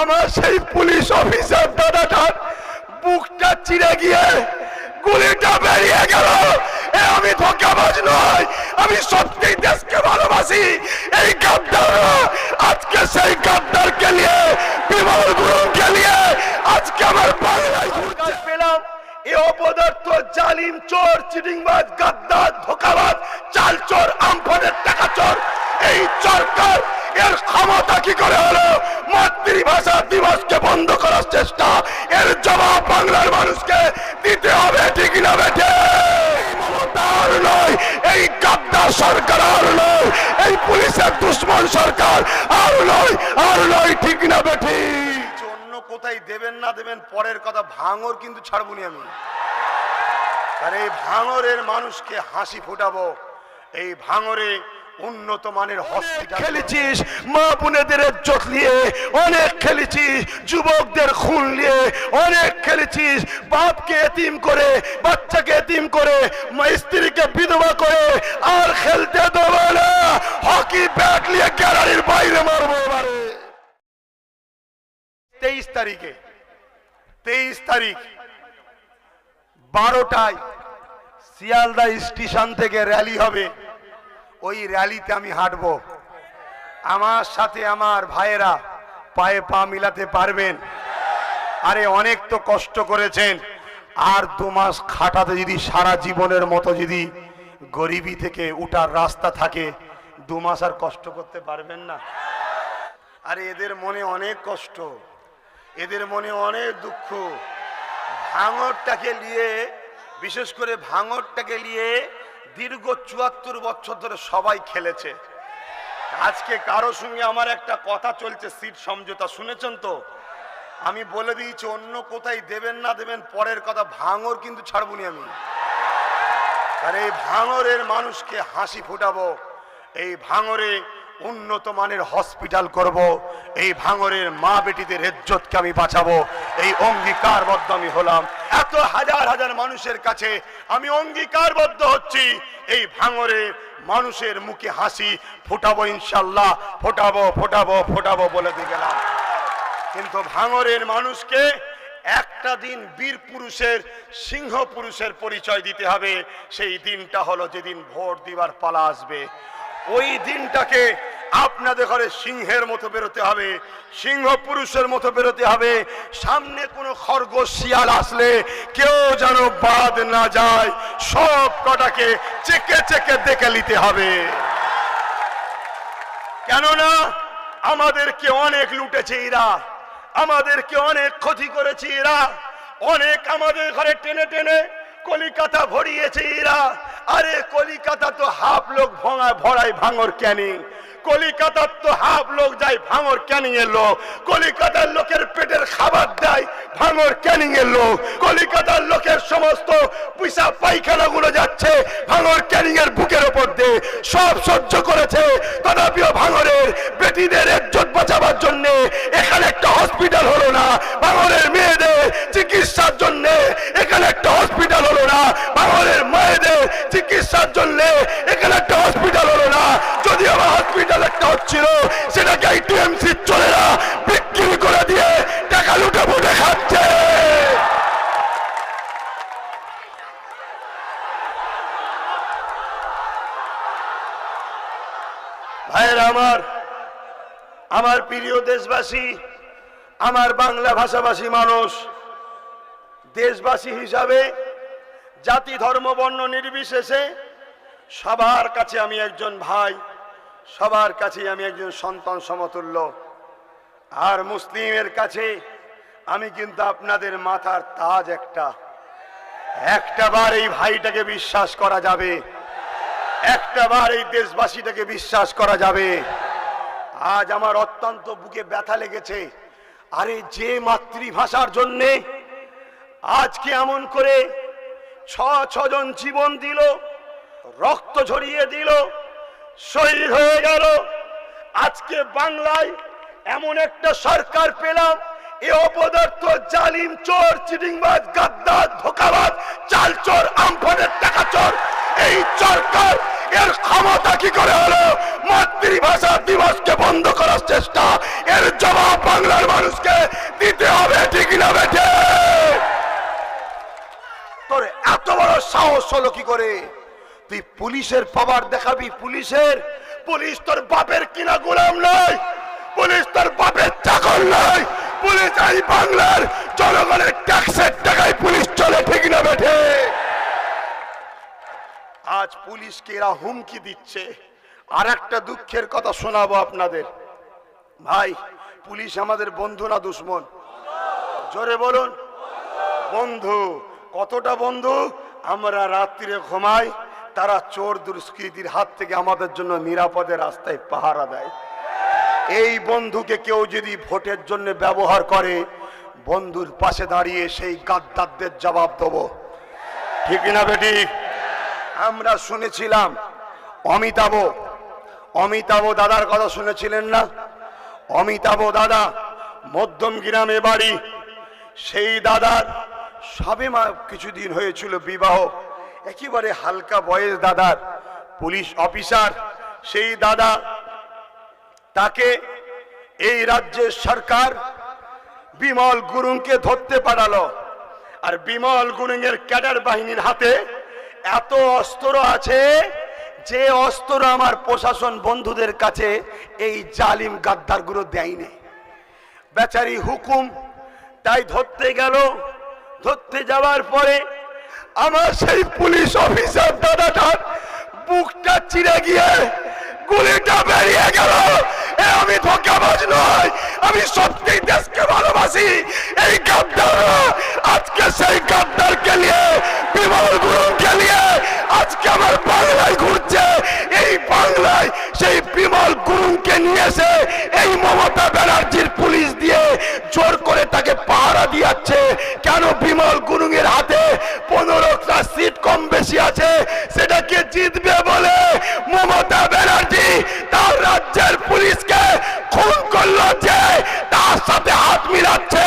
আমার সেই police officer দাদাটার বুকটা চিড়ে গিয়ে গুলিটা বেরিয়ে গেল। আমি ধোকাবাজ নয় আমি সত্যি দেশকে ভালোবাসি। এই গাদ্দার আজকে সেই গাদ্দারকে নিয়ে, বিমল গুরুকে নিয়ে আজকে আমার বাংলায় পেলাম এ অপদার্থ জালিম চোর, চিটিংবাজ, গাদ্দার, ধোকাবাজ চাল চোর আমফানের টাকা চোর এই সরকার এর ক্ষমতা কি করে হলো? দিবসকে বন্ধ করার চেষ্টা। এর জবাব বাংলার মানুষকে দিতে হবে, ঠিক না বেঠে? কোথায় দেবেন না দেবেন, পরের কথা ভাঙর কিন্তু ভাঙরের মানুষকে হাসি ফোটাবো, এই ভাঙরে উন্নত মানের হসপিটাল খেলেছিস মা বোনেদের ইজ্জত নিয়ে অনেক খেলেছিস যুবকদের খুন নিয়ে অনেক খেলেছিস বাপকে এতিম করে বাচ্চাকে এতিম করে স্ত্রীকে বিধবা করে আর খেলতে দেবো না। হকি ব্যাট নিয়ে গ্যালারির বাইরে মারবো এবারে। তেইশ তারিখে তেইশ তারিখ বারোটায় শিয়ালদা স্টেশন থেকে র্যালি হবে। ওই র্যালিতে আমি হাঁটব। আমার সাথে আমার ভাইয়েরা পায়ে পা মিলাতে পারবেন। আরে অনেক তো কষ্ট করেছেন। আর দু মাস খাটাতে যদি সারা জীবনের মতো যদি গরিবি থেকে উঠার রাস্তা থাকে, দু মাস আর কষ্ট করতে পারবেন না। আরে এদের মনে অনেক কষ্ট। এদের মনে অনেক দুঃখ। ভাঙরটাকে নিয়ে, বিশেষ করে ভাঙরটাকে নিয়ে দীর্ঘ চুয়াত্তর বছর ধরে সবাই খেলেছে। আজকে কারও সঙ্গে আমার একটা কথা চলছে, সিট সমঝোতা। শুনেছেন তো? আমি বলে দিয়েছি, অন্য কোথায় দেবেন না দেবেন, পরের কথা ভাঙর কিন্তু ছাড়বনি আমি। আর এই ভাঙরের মানুষকে হাসি ফোটাবো, এই ভাঙরে উন্নত মানের হসপিটাল করব, এই ভাঙরের মা বেটিদের ইজ্জতকে আমি বাঁচাবো, এই অঙ্গীকারবদ্ধ আমি হলাম। এত হাজার হাজার মানুষের কাছে আমি অঙ্গীকারবদ্ধ হচ্ছি। এই ভাঙরে মানুষের মুখে হাসি ফোটাবো ইনশাল্লাহ ফোটাবো ফোটাবো ফোটাবো বলে দিয়ে গেলাম। কিন্তু ভাঙরের মানুষকে একটা দিন বীর পুরুষের, সিংহ পুরুষের পরিচয় দিতে হবে। সেই দিনটা হলো যেদিন ভোট দিবার পালা আসবে। ওই দিনটাকে আপনাদের ঘরে সিংহের মতো বেরোতে হবে, সিংহ পুরুষের মতো বেরোতে হবে। সামনে কোনো খরগোশ, শিয়াল আসলে কেউ যেন বাদ না যায়। সব কটাকে চেকে চেকে দেখে নিতে হবে। কেননা আমাদেরকে অনেক লুটেছে এরা, আমাদেরকে অনেক ক্ষতি করেছে এরা, অনেক আমাদের ঘরে টেনে টেনে কলিকাতা ভরিয়েছে এরা। আরে কলিকাতা তো হাফ লোক ভঙা, ভরায় ভাঙর ক্যানিং কলিকাতার তো হাফ লোক যায়, ভাঙর ক্যানিং এর লোক। কলিকাতার লোকের পেটের খাবার দেয়, ভাঙর ক্যানিং এর লোক। কলিকাতার লোকের সমস্ত পয়সা পায়খানা গুলো যাচ্ছে, ভাঙর ক্যানিং এর বুকের ওপর দিয়ে। সব সহ্য করেছে তথাপিও ভাঙরের বেটিদের ইজ্জত বাঁচাবার জন্য। এখানে একটা হসপিটাল হলো না, ভাঙরের মেয়েদের চিকিৎসার জন্য এখানে একটা হসপিটাল হলো না ভাঙরের মায়েদের চিকিৎসার জন্য এখানে একটা হসপিটাল হলো না। যদি আমার হসপিটাল একটা হচ্ছিল সেটাকে এই চলে না বিক্রি করে দিয়ে টাকা লুটে ফুটে খাচ্ছে। ভাইয়ের আমার আমার প্রিয় দেশবাসী, আমার বাংলা ভাষাভাষী মানুষ, দেশবাসী হিসাবে জাতি, ধর্ম, বর্ণ নির্বিশেষে সবার কাছে আমি একজন ভাই, সবার কাছে আমি একজন সন্তান সমতুল্য। আর মুসলিমের কাছে আমি কিন্তু আপনাদের মাথার তাজ একটা। একটা বার এই ভাইটাকে বিশ্বাস করা যাবে। একটা বার এই দেশবাসীটাকে বিশ্বাস করা যাবে। আজ আমার অত্যন্ত বুকে ব্যথা লেগেছে। আরে যে মাতৃভাষার জন্যে আজকে এমন করে ছ ছজন জীবন দিল, রক্ত ঝরিয়ে দিল, শহীদ হয়ে গেল। আজকে বাংলায় এমন একটা সরকার পেলাম, এ অপদার্থ, জালিম, চোর, চিটিংবাজ, গাদ্দার, ধোকাবাজ চাল চোর আমফানের টাকা চোর এই সরকার এর ক্ষমতা কি করে হলো? মাতৃভাষা দিবসকে বন্ধ করার চেষ্টা, এর জবাব বাংলার মানুষকে দিতে হবে ঠিক না বেঠে? তোর এত বড় সাহস হলো কি করে? তুই পুলিশের পাওয়ার দেখাবি, পুলিশের? পুলিশ তোর বাপের কিনা গোলাম নয়। পুলিশ তোর বাপের চাকর নয়। পুলিশ এই বাংলার জনগণের ট্যাক্সের টাকায় পুলিশ চলে, ঠিক না বেঠে? আজ পুলিশকে এরা হুমকি দিচ্ছে। আর একটা দুঃখের কথা শোনাবো আপনাদের। ভাই, পুলিশ আমাদের বন্ধু না দুশ্মন? জোরে বলুন। বন্ধু। কতটা বন্ধু? আমরা রাত্রিরে ঘুমাই, তারা চোর দুষ্কৃতির হাত থেকে আমাদের জন্য নিরাপদে রাস্তায় পাহারা দেয়। এই বন্ধুকে কেউ যদি ভোটের জন্য ব্যবহার করে, বন্ধুর পাশে দাঁড়িয়ে সেই গাদ্দারদের জবাব দেবো। ঠিক না বেটি? আমরা শুনেছিলাম অমিতাভ অমিতাভ দাদার কথা শুনেছিলেন না? অমিতাভ দাদা, মধ্যম গ্রামে বাড়ি। সেই দাদার সবে মা কিছুদিন হয়েছিল বিবাহ। একেবারে হালকা বয়স দাদার, পুলিশ অফিসার, সেই দাদা তাকে এই রাজ্যের সরকার বিমল গুরুংকে ধরতে পারালো। আর বিমল গুরুংয়ের ক্যাডার বাহিনীর হাতে এত অস্ত্র আছে যে অস্ত্র আমার প্রশাসন বন্ধুদের কাছে এই জালিম গাদ্দারগুলো দেয়নি। বেচারি হুকুম তাই ধরতে গেল ধরতে যাওয়ার পরে আমার সেই পুলিশ অফিসার দাদাটার বুকটা চিরে গিয়ে গুলিটা বেরিয়ে গেল। আমি ধোকাবাজ নয় আমি সত্যি দেশকে ভালোবাসি। এই গাদ্দার আজকে সেই গাদ্দারকে নিয়ে, বিমল গুরুকে নিয়ে আজকে আমার বাংলায় ঘুরছে। এই বাংলায় সেই বিমল গুরুকে নিয়ে এসে এই মমতা ব্যানার্জির পুলিশ দিয়ে জোর করে তাকে দিয়াচ্ছে কেন বিমল গুরুঙের হাতে পনেরোটা সিট কম বেশি আছে? সেটাকে জিতবে বলে মমতা ব্যানার্জি তার রাজ্যের পুলিশকে খুন করল যে তার সাথে হাত মিলাচ্ছে।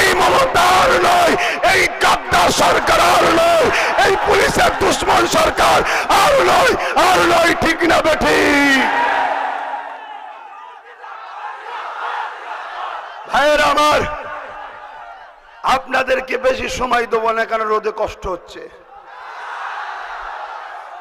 এই মমতা আর নয় এই গাদ্দার সরকার আর নয় এই পুলিশের দুশ্মন সরকার আর নয় আর নয় ঠিক না বেঠি ভাইয়ের আমার আপনাদেরকে বেশি সময় দেবো না কেন রোদে কষ্ট হচ্ছে।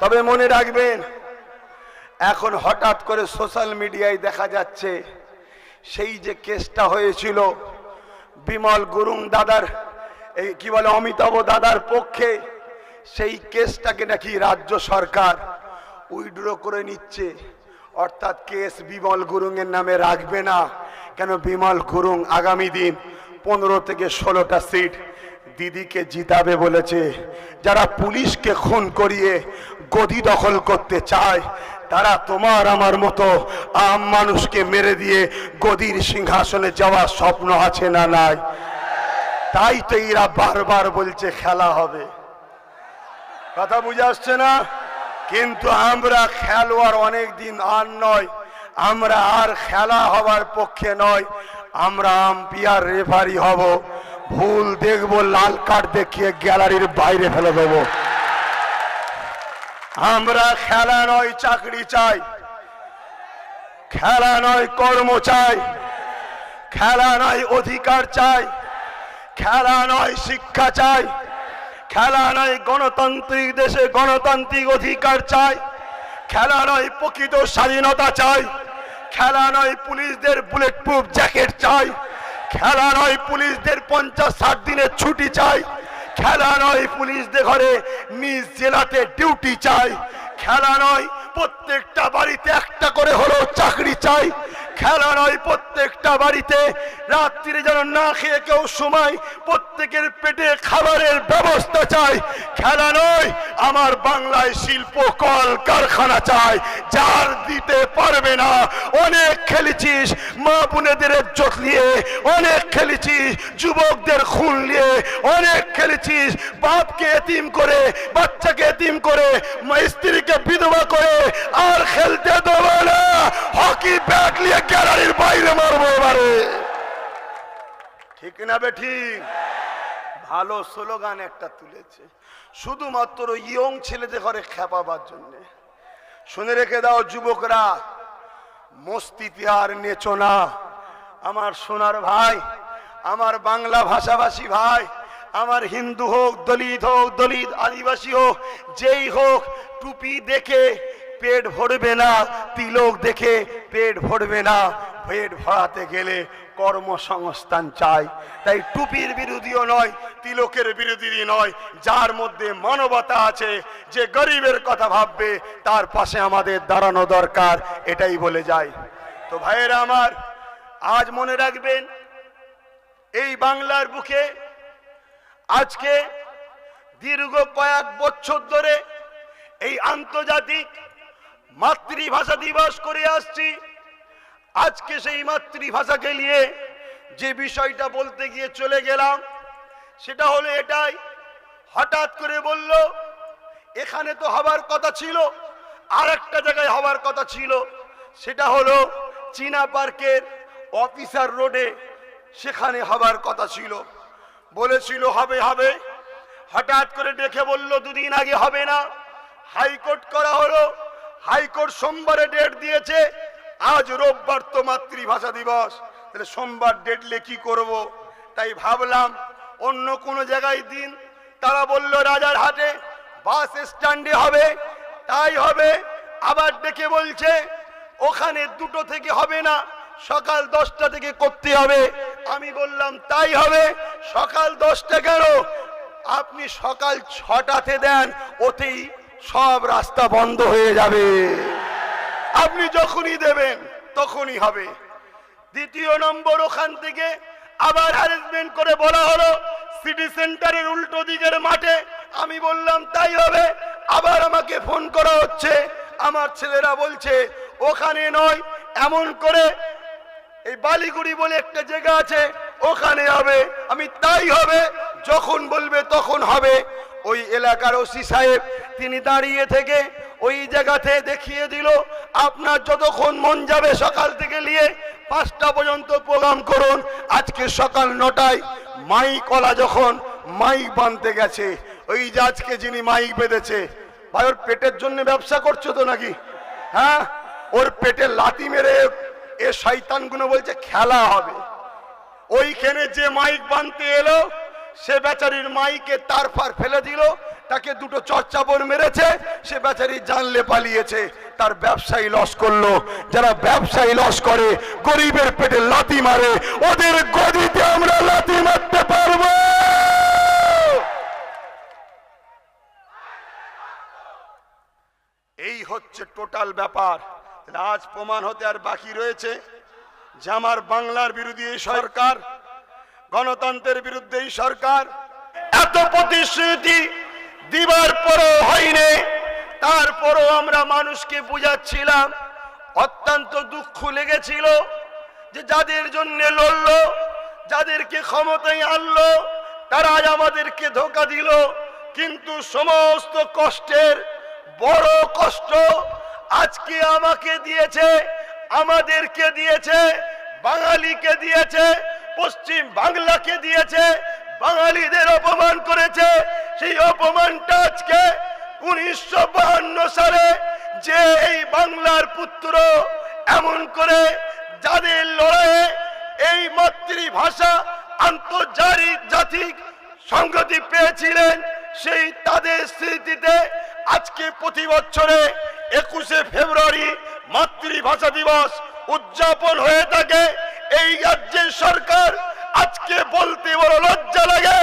তবে মনে রাখবেন, এখন হঠাৎ করে সোশ্যাল মিডিয়ায় দেখা যাচ্ছে, সেই যে কেসটা হয়েছিল বিমল গুরুং দাদার, এই কি বলে অমিতাভ দাদার পক্ষে, সেই কেসটাকে নাকি রাজ্য সরকার উইড্রো করে নিচ্ছে। অর্থাৎ কেস বিমল গুরুং এর নামে রাখবে না, কেন বিমল গুরুং আগামী দিন পনেরো থেকে ষোলোটা সিট দিদিকে জিতাবে বলেছে, যারা পুলিশকে খুন করিয়ে গদি দখল করতে চায়, তারা তোমার আমার মতো আম মানুষকে মেরে দিয়ে গদির সিংহাসনে যাওয়ার স্বপ্ন আছে না নাই? তাই তো এরা বারবার বলছে খেলা হবে। কথা বুঝে আসছে না? কিন্তু আমরা খেলোয়াড় অনেক দিন আর নয়, আমরা আর খেলা হবার পক্ষে নয়, আমরা আম্পিয়ার রেফারি হব। ভুল দেখব, লাল কার্ড দেখিয়ে গ্যালারির বাইরে ফেলে দেবো। আমরা খেলা নয়, চাকরি চাই। খেলা নয়, কর্ম চাই। খেলা নয়, অধিকার চাই। খেলা নয়, শিক্ষা চাই। খেলা নয়, গণতান্ত্রিক দেশে গণতান্ত্রিক অধিকার চাই। খেলা নয়, প্রকৃত স্বাধীনতা চাই। খেলা নয়, পুলিশদের বুলেট প্রুফ জ্যাকেট চাই। খেলা নয় পুলিশদের পঞ্চাশ ষাট দিনের ছুটি চাই। খেলা নয় পুলিশদের ঘরে নিজ জেলাতে ডিউটি চাই। খেলা নয় প্রত্যেকটা বাড়িতে একটা করে হলেও চাকরি চাই। খেলা নয় প্রত্যেকটা বাড়িতে রাত্রিরে যেন না খেয়ে কেউ সময় প্রত্যেকের পেটে খাবারের ব্যবস্থা চাই। খেলা নয়, আমার বাংলায় শিল্প কল কারখানা চাই, যার দিতে পারবে না। অনেক খেলেছিস মা বোনেদের ইজ্জত নিয়ে, অনেক খেলেছিস যুবকদের খুন নিয়ে, অনেক খেলেছিস বাপকে এতিম করে, বাচ্চাকে এতিম করে স্ত্রীকে বিধবা করে, আর খেলতে দেবে না। হকি ব্যাট নিয়ে গ্যালারির বাইরে মারবো এবারে। ঠিক না বে ঠিক? ভালো স্লোগান একটা তুলেছে। শুধুমাত্র ইয়ং ছেলেদের ঘরে খেপাবার জন্য। শুনে রেখে দাও যুবকরা মস্তিতে আর নেচো না। আমার সোনার ভাই, আমার বাংলা ভাষাভাষী ভাই, আমার হিন্দু হোক, দলিত হোক, দলিত আদিবাসী হোক, যেই হোক, টুপি দেখে পেট ভরবে না, তিলক দেখে পেট ভরবে না। পেট ভরাতে গেলে কর্মসংস্থান চাই। তাই টুপির বিরোধীও নয়, তিলকের বিরোধী নয়। যার মধ্যে মানবতা আছে, যে গরিবের কথা ভাববে, তার পাশে আমাদের দাঁড়ানো দরকার, এটাই বলে যায় তো ভাইয়েরা আমার, আজ মনে রাখবেন, এই বাংলার বুকে আজকে দীর্ঘ কয়েক বছর ধরে এই আন্তর্জাতিক মাতৃভাষা দিবস করে আসছি। আজকে সেই মাতৃভাষাকে নিয়ে যে বিষয়টা বলতে গিয়ে চলে গেলাম, সেটা হলো এটাই। হঠাৎ করে বলল, এখানে তো হবার কথা ছিল আর একটা জায়গায় হবার কথা ছিল। সেটা হলো চীনা পার্কের অফিসার রোডে সেখানে হবার কথা ছিল। বলেছিল, হবে হবে। হঠাৎ করে ডেকে বলল, দুদিন আগে হবে না। হাইকোর্ট করা হলো হাইকোর্ট সোমবারে ডেট দিয়েছে, আজ রোববার তো মাতৃভাষা দিবস, তাহলে সোমবার ডেটলে কি করব? তাই ভাবলাম অন্য কোনো জায়গায় দিন। তারা বলল, রাজার হাটে বাস স্ট্যান্ডে হবে, তাই হবে। আবার ডেকে বলছে, ওখানে দুটো থেকে হবে না, সকাল দশটা থেকে করতে হবে। আমি বললাম, তাই হবে? সকাল দশটা কেন? আপনি সকাল ছটাতে দেন, ওতেই সব রাস্তা বন্ধ হয়ে যাবে। আপনি যখনই দেবেন, তখনই হবে। দ্বিতীয় নম্বর ওখান থেকে আবার অ্যারেঞ্জমেন্ট করে বলা হলো সিটি সেন্টারের উল্টো দিকের মাঠে। আমি বললাম, তাই হবে। আবার আমাকে ফোন করা হচ্ছে। আমার ছেলেরা বলছে, ওখানে নয়, এমন করে এই বালিগুড়ি বলে একটা জায়গা আছে, ওখানে হবে। আমি, তাই হবে। যখন বলবে তখন হবে। ওই এলাকার ওসি সাহেব, তিনি দাঁড়িয়ে থেকে ওই জায়গাতে দেখিয়ে দিল, আপনার যতক্ষণ মন যাবে সকাল থেকে নিয়ে পাঁচটা পর্যন্ত প্রোগ্রাম করুন। আজকে সকাল নটায় মাইকলা যখন মাইক বানতে গেছে, ওই যে আজকে যিনি মাইক বেঁধেছে, ভাই, ওর পেটের জন্য ব্যবসা করছ তো নাকি? হ্যাঁ? ওর পেটে লাতি মেরে এ শয়তানগুলো বলছে, খেলা হবে। ওইখানে যে মাইক বানতে এলো সে বেচারির মাইকে তার ফার ফেলে দিল, তাকে দুটো চর্চাপড় মেরেছে, সে বেচারি জানলে পালিয়েছে, তার ব্যবসায়ী লস করল। যারা ব্যবসায়ী লস করে, গরিবের পেটে লাতি মারে, ওদের গদিতে আমরা লাতি মারতে পারব। এই হচ্ছে টোটাল ব্যাপার। আজ প্রমাণ হতে আর বাকি রয়েছে। যে আমার বাংলার বিরোধী সরকার গণতন্ত্রের বিরুদ্ধে এই সরকার। এত প্রতিশ্রুতি দিবার পরও হয়নি। তারপরও আমরা মানুষকে বুঝাচ্ছিলাম, অত্যন্ত দুঃখ লেগেছিল যে যাদের জন্য লড়ল, যাদেরকে ক্ষমতায় আনলো তারা আমাদেরকে ধোকা দিল। কিন্তু সমস্ত কষ্টের বড় কষ্ট আজকে আমাকে দিয়েছে, আমাদেরকে দিয়েছে, বাঙালিকে দিয়েছে পশ্চিম বাংলাকে দিয়েছে, বাঙালিদের অপমান করেছে। সেই অপমানটা আজকে উনিশশো সালে যে এই বাংলার পুত্র এমন করে যাদের লড়াইয়ে এই মাতৃভাষা আন্তর্জাতিক জাতিক সংগতি পেয়েছিলেন, সেই তাদের স্মৃতিতে আজকে প্রতি বছরে একুশে ফেব্রুয়ারি মাতৃভাষা দিবস উদযাপন হয়ে থাকে। এই রাজ্যের সরকার আজকে বলতে বড় লজ্জা লাগে।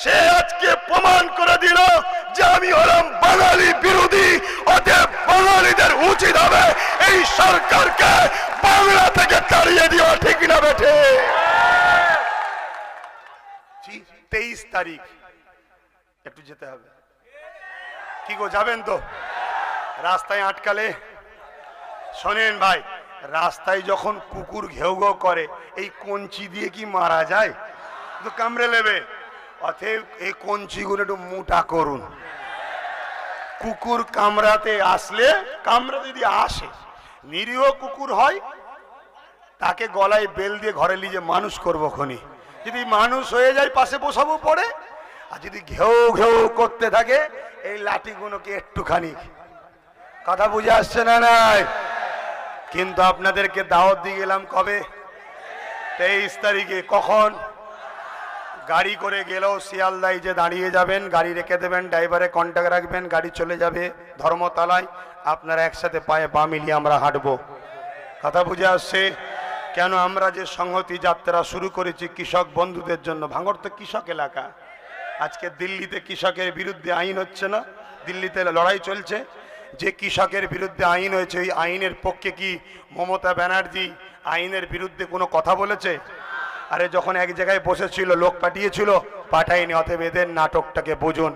সে আজকে প্রমাণ করে দিল যে আমি হলাম বাঙালি বিরোধী, অতএব বাঙালিদের উচিত হবে এই সরকারকে বাংলা থেকে তাড়িয়ে দেওয়া, ঠিক না বেঠে? তেইশ তারিখ। একটু যেতে হবে। কি গো, যাবেন তো? রাস্তায় আটকালে? শোনেন ভাই রাস্তায় যখন কুকুর ঘেউ ঘেউ করে, এই কঞ্চি দিয়ে কি মারা যায়? তো কামড়ে নেবে। অতএব এই কঞ্চিগুলো একটু মোটা করুন। কুকুর কামড়াতে আসলে, কামড়া যদি আসে, নিরীহ কুকুর হয়, তাকে গলায় বেল দিয়ে ঘরে নিয়ে মানুষ করব খনি। যদি মানুষ হয়ে যায়, পাশে বসাবো পড়ে আর যদি ঘেউ ঘেউ করতে থাকে, এই লাঠিগুলোকে একটুখানি। কথা বুঝে আসছে না নাই? কিন্তু আপনাদেরকে দাওয়াত দিয়ে গেলাম কবে? তেইশ তারিখে। কখন? গাড়ি করে গেলেও শিয়ালদাই যে দাঁড়িয়ে যাবেন, গাড়ি রেখে দেবেন, ড্রাইভারে কন্ট্যাক্ট রাখবেন, গাড়ি চলে যাবে ধর্মতলায়। আপনারা একসাথে পায়ে পা মিলিয়ে আমরা হাঁটবো। কথা বুঝে আসছে? কেন আমরা যে সংহতি যাত্রা শুরু করেছি কৃষক বন্ধুদের জন্য? ভাঙর তো কৃষক এলাকা। আজকে দিল্লিতে কৃষকের বিরুদ্ধে আইন হচ্ছে না। দিল্লিতে লড়াই চলছে। যে কৃষকের বিরুদ্ধে আইন হয়েছে, ওই আইনের পক্ষে কি মমতা ব্যানার্জি আইনের বিরুদ্ধে কোনো কথা বলেছে? আরে যখন এক জায়গায় বসেছিল, লোক পাঠিয়েছিল, পাঠায়নি, অতএব এদের নাটকটাকে বুঝুন।